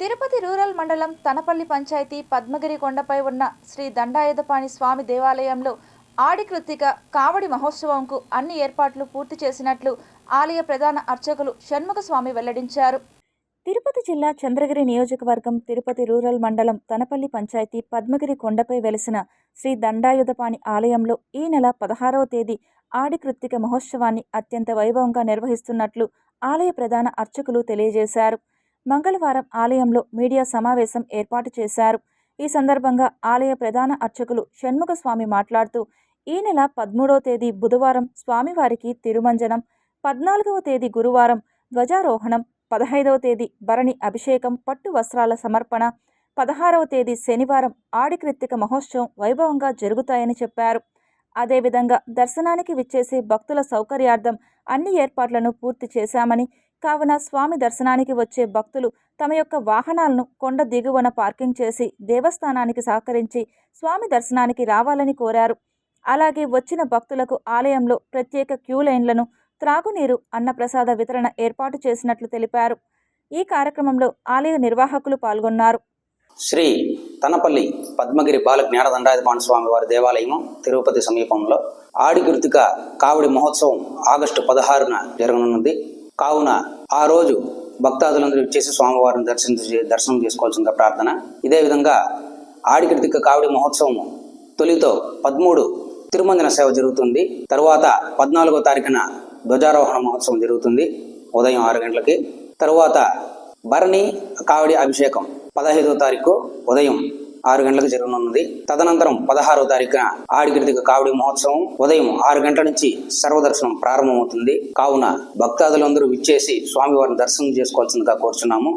Tirupati rural మండలం తనపల్లి పంచాయతీ పద్మగిరి కొండపై ఉన్న శ్రీ దండాయుధపాణి స్వామి దేవాలయంలో ఆడి కృత్తిక కావడి మహోత్సవంకు అన్ని ఏర్పాట్లు పూర్తి చేసినట్లు ఆలయ ప్రధాన అర్చకులు షణ్ముఖ స్వామి వెల్లడించారు. తిరుపతి జిల్లా చంద్రగిరి నియోజకవర్గం తిరుపతి రూరల్ మండలం తనపల్లి పంచాయతీ పద్మగిరి కొండపై వెలిసిన శ్రీ దండాయుధపాణి ఆలయంలో ఈ నెల పదహారవ తేదీ ఆడి కృత్తిక మహోత్సవాన్ని అత్యంత వైభవంగా నిర్వహిస్తున్నట్లు ఆలయ ప్రధాన అర్చకులు తెలియజేశారు. మంగళవారం ఆలయంలో మీడియా సమావేశం ఏర్పాటు చేశారు. ఈ సందర్భంగా ఆలయ ప్రధాన అర్చకులు షణ్ముఖ స్వామి మాట్లాడుతూ ఈ నెల పదమూడవ తేదీ బుధవారం స్వామివారికి తిరుమంజనం పద్నాలుగవ తేదీ గురువారం ధ్వజారోహణం పదహైదవ తేదీ భరణి అభిషేకం పట్టు వస్త్రాల సమర్పణ పదహారవ తేదీ శనివారం ఆడికృత్తిక మహోత్సవం వైభవంగా జరుగుతాయని చెప్పారు. అదేవిధంగా దర్శనానికి విచ్చేసి భక్తుల సౌకర్యార్థం అన్ని ఏర్పాట్లను పూర్తి చేశామని కావున స్వామి దర్శనానికి వచ్చే భక్తులు తమ యొక్క వాహనాలను కొండ దిగువన పార్కింగ్ చేసి దేవస్థానానికి సహకరించి స్వామి దర్శనానికి రావాలని కోరారు. అలాగే వచ్చిన భక్తులకు ఆలయంలో ప్రత్యేక క్యూ లైన్లను త్రాగునీరు అన్నప్రసాద వితరణ ఏర్పాటు చేసినట్లు తెలిపారు. ఈ కార్యక్రమంలో ఆలయ నిర్వాహకులు పాల్గొన్నారు. శ్రీ తనపల్లి పద్మగిరి బాల జ్ఞానదండాధిపాణ స్వామి వారి దేవాలయము తిరుపతి సమీపంలో ఆడి కృతిక కావడి మహోత్సవం ఆగస్టు పదహారున జరగనున్నది కావున ఆ రోజు భక్తాదులందరూ ఇచ్చేసి స్వామివారిని దర్శనం దర్శనం చేసుకోవాల్సిందిగా ప్రార్థన. ఇదే విధంగా ఆడి కృతిక కావడి మహోత్సవం తొలితో పదమూడు తిరుమంజన సేవ జరుగుతుంది. తరువాత పద్నాలుగో తారీఖున ధ్వజారోహణ మహోత్సవం జరుగుతుంది. ఉదయం ఆరు గంటలకి. తరువాత భరణి కావడి అభిషేకం పదహైదో తారీఖు ఉదయం ఆరు గంటలకు జరగనున్నది. తదనంతరం పదహారవ తారీఖున ఆడిగిరిదిక కావడి మహోత్సవం ఉదయం ఆరు గంటల నుంచి సర్వదర్శనం ప్రారంభమవుతుంది. కావున భక్తాదులందరూ విచ్చేసి స్వామివారిని దర్శనం చేసుకోవాల్సిందిగా కోరుచున్నాము.